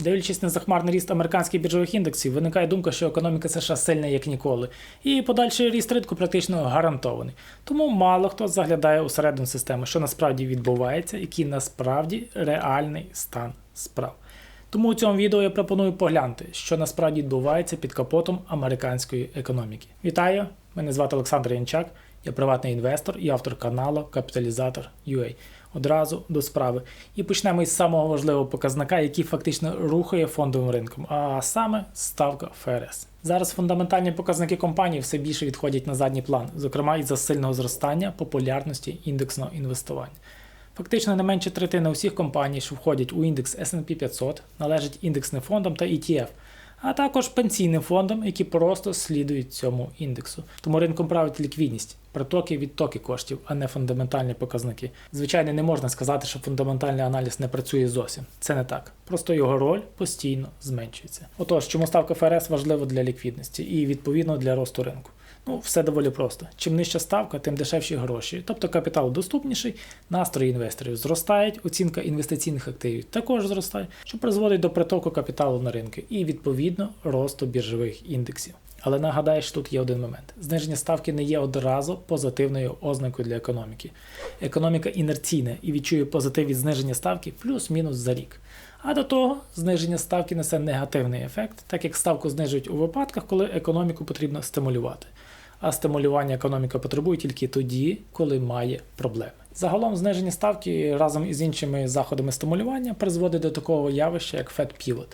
Дивлячись на захмарний ріст американських біржових індексів, виникає думка, що економіка США сильна як ніколи, і подальший ріст ринку практично гарантований. Тому мало хто заглядає усередину системи, що насправді відбувається, який насправді реальний стан справ. Тому у цьому відео я пропоную поглянути, що насправді відбувається під капотом американської економіки. Вітаю! Мене звати Олександр Янчак, я приватний інвестор і автор каналу Капіталізатор UA. Одразу до справи. І почнемо із самого важливого показника, який фактично рухає фондовим ринком, а саме ставка ФРС. Зараз фундаментальні показники компанії все більше відходять на задній план, зокрема із-за сильного зростання популярності індексного інвестування. Фактично не менше третини усіх компаній, що входять у індекс S&P 500, належать індексним фондам та ETF, а також пенсійним фондам, які просто слідують цьому індексу. Тому ринком править ліквідність, притоки відтоки коштів, а не фундаментальні показники. Звичайно, не можна сказати, що фундаментальний аналіз не працює зовсім. Це не так. Просто його роль постійно зменшується. Отож, чому ставка ФРС важлива для ліквідності і відповідно для росту ринку? Ну, все доволі просто. Чим нижча ставка, тим дешевші гроші. Тобто капітал доступніший, настрої інвесторів зростають, оцінка інвестиційних активів також зростає, що призводить до притоку капіталу на ринки і відповідно росту біржових індексів. Але нагадаю, що тут є один момент: зниження ставки не є одразу позитивною ознакою для економіки. Економіка інерційна і відчує позитив від зниження ставки плюс-мінус за рік. А до того зниження ставки несе негативний ефект, так як ставку знижують у випадках, коли економіку потрібно стимулювати. А стимулювання економіка потребує тільки тоді, коли має проблеми. Загалом зниження ставки разом із іншими заходами стимулювання призводить до такого явища, як Fed Pivot.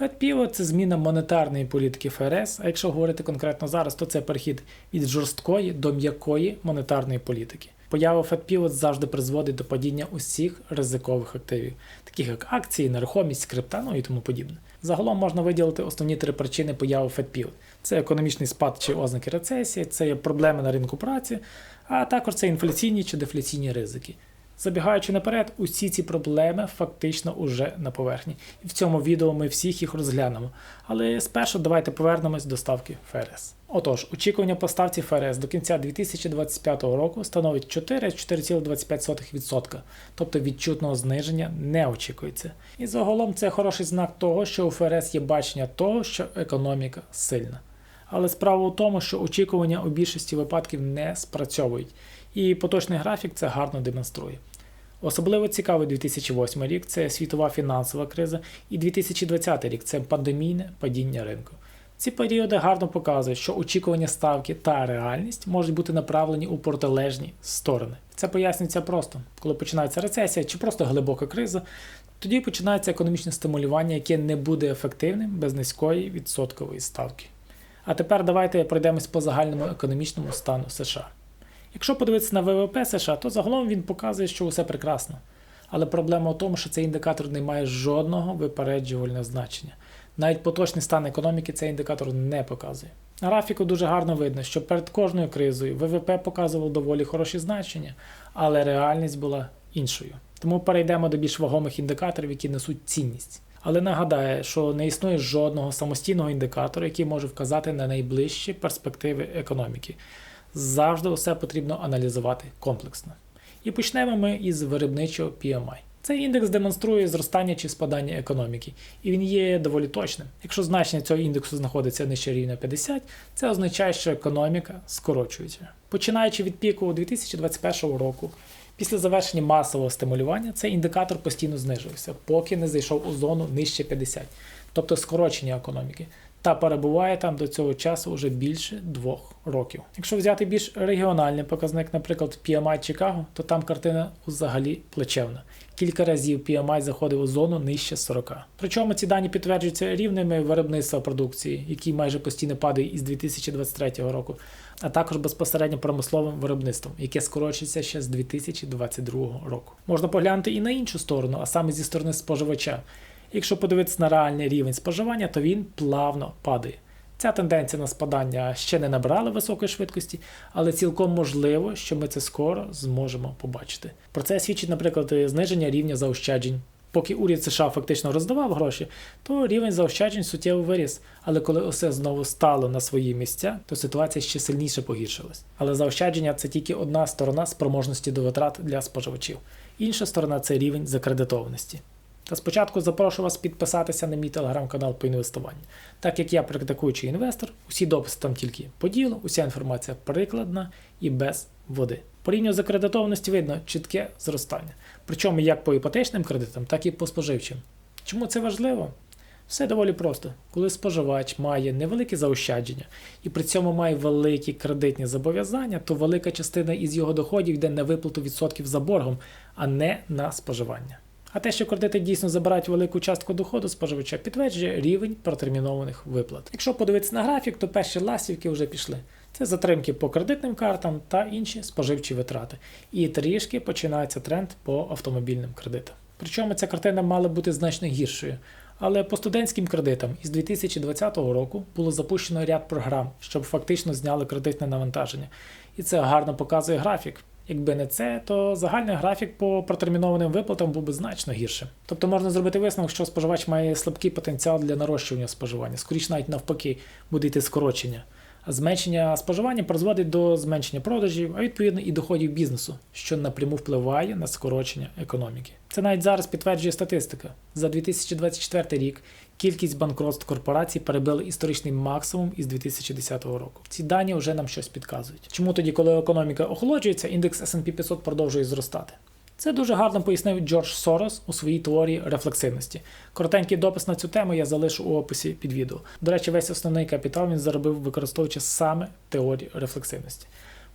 Pivot – це зміна монетарної політики ФРС, а якщо говорити конкретно зараз, то це перехід від жорсткої до м'якої монетарної політики. Поява Pivot завжди призводить до падіння усіх ризикових активів, таких як акції, нерухомість, крипта, ну і тому подібне. Загалом можна виділити основні три причини появи Pivot. Це економічний спад чи ознаки рецесії, це є проблеми на ринку праці, а також це інфляційні чи дефляційні ризики. Забігаючи наперед, усі ці проблеми фактично уже на поверхні. І в цьому відео ми всіх їх розглянемо. Але спершу давайте повернемось до ставки ФРС. Отож, очікування по ставці ФРС до кінця 2025 року становить 4-4,25%, тобто відчутного зниження не очікується. І загалом це хороший знак того, що у ФРС є бачення того, що економіка сильна. Але справа у тому, що очікування у більшості випадків не спрацьовують, і поточний графік це гарно демонструє. Особливо цікавий 2008 рік це світова фінансова криза, і 2020 рік це пандемійне падіння ринку. Ці періоди гарно показують, що очікування ставки та реальність можуть бути направлені у протилежні сторони. Це пояснюється просто, коли починається рецесія чи просто глибока криза, тоді починається економічне стимулювання, яке не буде ефективним без низької відсоткової ставки. А тепер давайте пройдемось по загальному економічному стану США. Якщо подивитися на ВВП США, то загалом він показує, що усе прекрасно. Але проблема в тому, що цей індикатор не має жодного випереджувального значення. Навіть поточний стан економіки цей індикатор не показує. На графіку дуже гарно видно, що перед кожною кризою ВВП показував доволі хороші значення, але реальність була іншою. Тому перейдемо до більш вагомих індикаторів, які несуть цінність. Але нагадаю, що не існує жодного самостійного індикатора, який може вказати на найближчі перспективи економіки. Завжди все потрібно аналізувати комплексно. І почнемо ми із виробничого PMI. Цей індекс демонструє зростання чи спадання економіки, і він є доволі точним. Якщо значення цього індексу знаходиться нижче рівня 50, це означає, що економіка скорочується. Починаючи від піку 2021 року, після завершення масового стимулювання цей індикатор постійно знижувався, поки не зайшов у зону нижче 50, тобто скорочення економіки. Та перебуває там до цього часу вже більше двох років. Якщо взяти більш регіональний показник, наприклад, PMI Чикаго, то там картина взагалі плечевна. Кілька разів PMI заходив у зону нижче 40. Причому ці дані підтверджуються рівними виробництва продукції, який майже постійно падає із 2023 року, а також безпосередньо промисловим виробництвом, яке скорочується ще з 2022 року. Можна поглянути і на іншу сторону, а саме зі сторони споживача. Якщо подивитися на реальний рівень споживання, то він плавно падає. Ця тенденція на спадання ще не набрала високої швидкості, але цілком можливо, що ми це скоро зможемо побачити. Про це свідчить, наприклад, зниження рівня заощаджень. Поки уряд США фактично роздавав гроші, то рівень заощаджень суттєво виріс. Але коли усе знову стало на свої місця, то ситуація ще сильніше погіршилась. Але заощадження це тільки одна сторона спроможності до витрат для споживачів. Інша сторона це рівень закредитованості. Та спочатку запрошу вас підписатися на мій телеграм-канал по інвестуванню. Так як я практикуючий інвестор, усі дописи там тільки по ділу, уся інформація прикладна і без води. По рівню закредитованості видно чітке зростання. Причому як по іпотечним кредитам, так і по споживчим. Чому це важливо? Все доволі просто. Коли споживач має невеликі заощадження і при цьому має великі кредитні зобов'язання, то велика частина із його доходів йде на виплату відсотків за боргом, а не на споживання. А те, що кредити дійсно забирають велику частку доходу споживача, підтверджує рівень протермінованих виплат. Якщо подивитися на графік, то перші ластівки вже пішли. Це затримки по кредитним картам та інші споживчі витрати. І трішки починається тренд по автомобільним кредитам. Причому ця картина мала бути значно гіршою. Але по студентським кредитам із 2020 року було запущено ряд програм, щоб фактично зняли кредитне навантаження. І це гарно показує графік. Якби не це, то загальний графік по протермінованим виплатам був би значно гіршим. Тобто можна зробити висновок, що споживач має слабкий потенціал для нарощування споживання, скоріш навіть навпаки, буде йти скорочення. Зменшення споживання призводить до зменшення продажів, а відповідно і доходів бізнесу, що напряму впливає на скорочення економіки. Це навіть зараз підтверджує статистика. За 2024 рік кількість банкротств корпорацій перебили історичний максимум із 2010 року. Ці дані вже нам щось підказують. Чому тоді, коли економіка охолоджується, індекс S&P 500 продовжує зростати? Це дуже гарно пояснив Джордж Сорос у своїй теорії рефлексивності. Коротенький допис на цю тему я залишу у описі під відео. До речі, весь основний капітал він заробив, використовуючи саме теорію рефлексивності.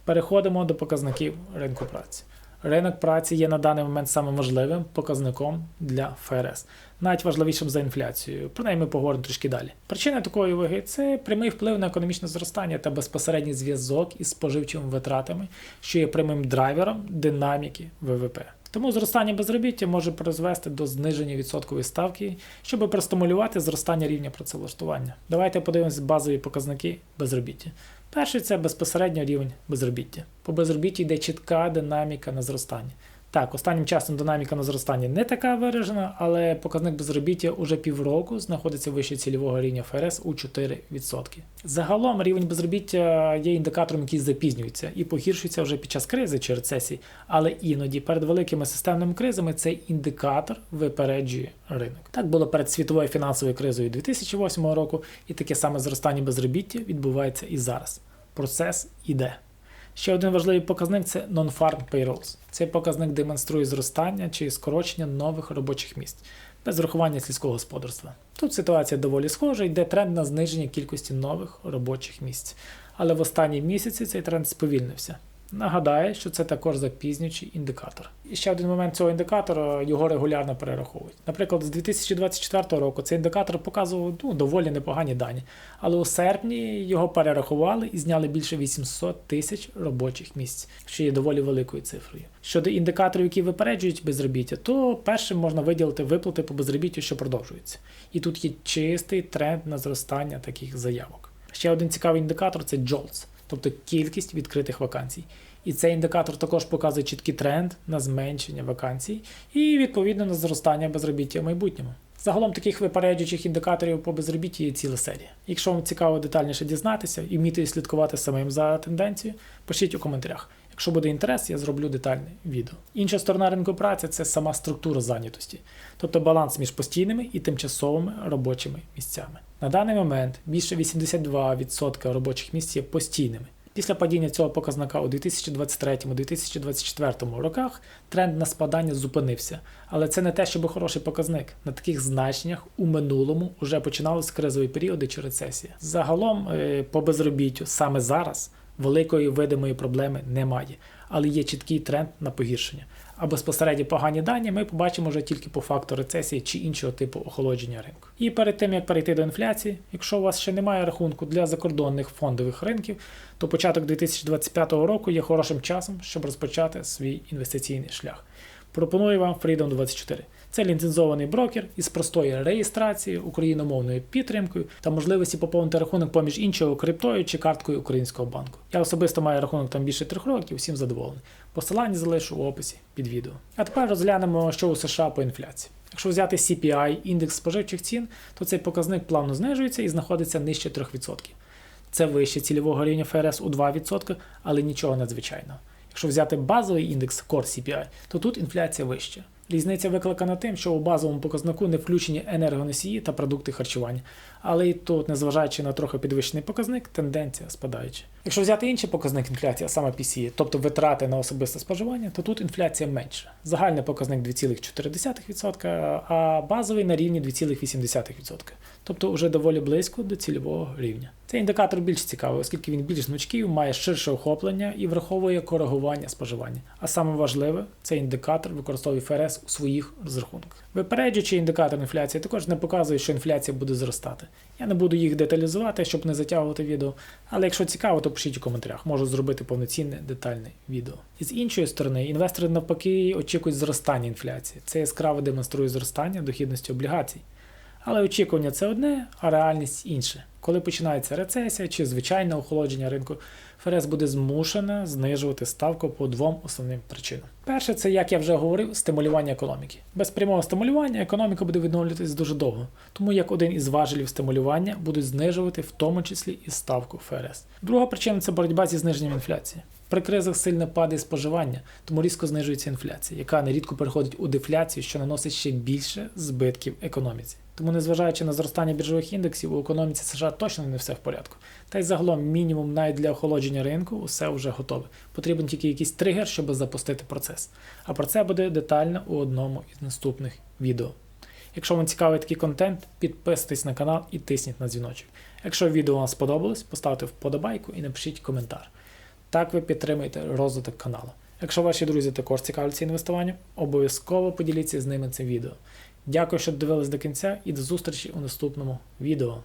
Переходимо до показників ринку праці. Ринок праці є на даний момент самим важливим показником для ФРС, навіть важливішим за інфляцію. Про неї ми поговоримо трішки далі. Причина такої ваги це прямий вплив на економічне зростання та безпосередній зв'язок із споживчими витратами, що є прямим драйвером динаміки ВВП. Тому зростання безробіття може призвести до зниження відсоткової ставки, щоб простимулювати зростання рівня працевлаштування. Давайте подивимося базові показники безробіття. Перший це безпосередньо рівень безробіття. По безробітті йде чітка динаміка на зростання. Так, останнім часом динаміка на зростання не така виражена, але показник безробіття уже півроку знаходиться вище цільового рівня ФРС у 4%. Загалом рівень безробіття є індикатором, який запізнюється і погіршується вже під час кризи чи рецесії, але іноді перед великими системними кризами цей індикатор випереджує ринок. Так було перед світовою фінансовою кризою 2008 року, і таке саме зростання безробіття відбувається і зараз. Процес іде. Ще один важливий показник це Non-Farm Payrolls. Цей показник демонструє зростання чи скорочення нових робочих місць без врахування сільського господарства. Тут ситуація доволі схожа, йде тренд на зниження кількості нових робочих місць. Але в останні місяці цей тренд сповільнився. Нагадаю, що це також запізнюючий індикатор. І ще один момент цього індикатора його регулярно перераховують. Наприклад, з 2024 року цей індикатор показував ну, доволі непогані дані, але у серпні його перерахували і зняли більше 800 тисяч робочих місць, що є доволі великою цифрою. Щодо індикаторів, які випереджують безробіття, то першим можна виділити виплати по безробіттю, що продовжуються. І тут є чистий тренд на зростання таких заявок. Ще один цікавий індикатор це JOLTS тобто кількість відкритих вакансій. І цей індикатор також показує чіткий тренд на зменшення вакансій і відповідно на зростання безробіття в майбутньому. Загалом таких випереджуючих індикаторів по безробітті є ціла серія. Якщо вам цікаво детальніше дізнатися і вміти слідкувати самим за тенденцією, пишіть у коментарях. Якщо буде інтерес, я зроблю детальне відео. Інша сторона ринку праці це сама структура зайнятості, тобто баланс між постійними і тимчасовими робочими місцями. На даний момент більше 82% робочих місць є постійними. Після падіння цього показника у 2023-2024 роках тренд на спадання зупинився, але це не те, щоб хороший показник. На таких значеннях у минулому вже починалися кризові періоди чи рецесія. Загалом е, по безробіттю саме зараз великої видимої проблеми немає, але є чіткий тренд на погіршення. А безпосередньо погані дані ми побачимо вже тільки по факту рецесії чи іншого типу охолодження ринку. І перед тим як перейти до інфляції, якщо у вас ще немає рахунку для закордонних фондових ринків, то початок 2025 року є хорошим часом, щоб розпочати свій інвестиційний шлях. Пропоную вам Freedom 24. Це ліцензований брокер із простою реєстрацією, україномовною підтримкою та можливості поповнити рахунок поміж іншого криптою чи карткою українського банку. Я особисто маю рахунок там більше трьох років, всім задоволений. Посилання залишу в описі під відео. А тепер розглянемо, що у США по інфляції. Якщо взяти CPI, індекс споживчих цін, то цей показник плавно знижується і знаходиться нижче 3%. Це вище цільового рівня ФРС у 2%, але нічого надзвичайного. Якщо взяти базовий індекс Core CPI, то тут інфляція вища. Різниця викликана тим, що у базовому показнику не включені енергоносії та продукти харчування. Але і тут, незважаючи на трохи підвищений показник, тенденція спадаюча. Якщо взяти інший показник інфляції, а саме PCE, тобто витрати на особисте споживання, то тут інфляція менша. Загальний показник 2,4%, а базовий на рівні 2,8%. Тобто вже доволі близько до цільового рівня. Цей індикатор більш цікавий, оскільки він більш гнучкий, має ширше охоплення і враховує коригування споживання. А саме важливе, цей індикатор використовує ФРС у своїх розрахунках. Випереджуючий індикатор інфляції також не показує, що інфляція буде зростати. Я не буду їх деталізувати, щоб не затягувати відео, але якщо цікаво, пишіть у коментарях, можу зробити повноцінне детальне відео. І з іншої сторони, інвестори навпаки очікують зростання інфляції. Це яскраво демонструє зростання дохідності облігацій. Але очікування це одне, а реальність інше. Коли починається рецесія чи звичайне охолодження ринку, ФРС буде змушена знижувати ставку по двом основним причинам. Перше, це, як я вже говорив, стимулювання економіки. Без прямого стимулювання економіка буде відновлюватись дуже довго, тому як один із важелів стимулювання будуть знижувати в тому числі і ставку ФРС. Друга причина це боротьба зі зниженням інфляції. При кризах сильно падає споживання, тому різко знижується інфляція, яка нерідко переходить у дефляцію, що наносить ще більше збитків економіці. Тому, незважаючи на зростання біржових індексів, у економіці США точно не все в порядку. Та й загалом мінімум навіть для охолодження ринку усе вже готове. Потрібен тільки якийсь тригер, щоб запустити процес. А про це буде детально у одному із наступних відео. Якщо вам цікавий такий контент, підписуйтесь на канал і тисніть на дзвіночок. Якщо відео вам сподобалось, поставте вподобайку і напишіть коментар. Так ви підтримуєте розвиток каналу. Якщо ваші друзі також цікавляться інвестуванням, обов'язково поділіться з ними цим відео. Дякую, що дивились до кінця і до зустрічі у наступному відео.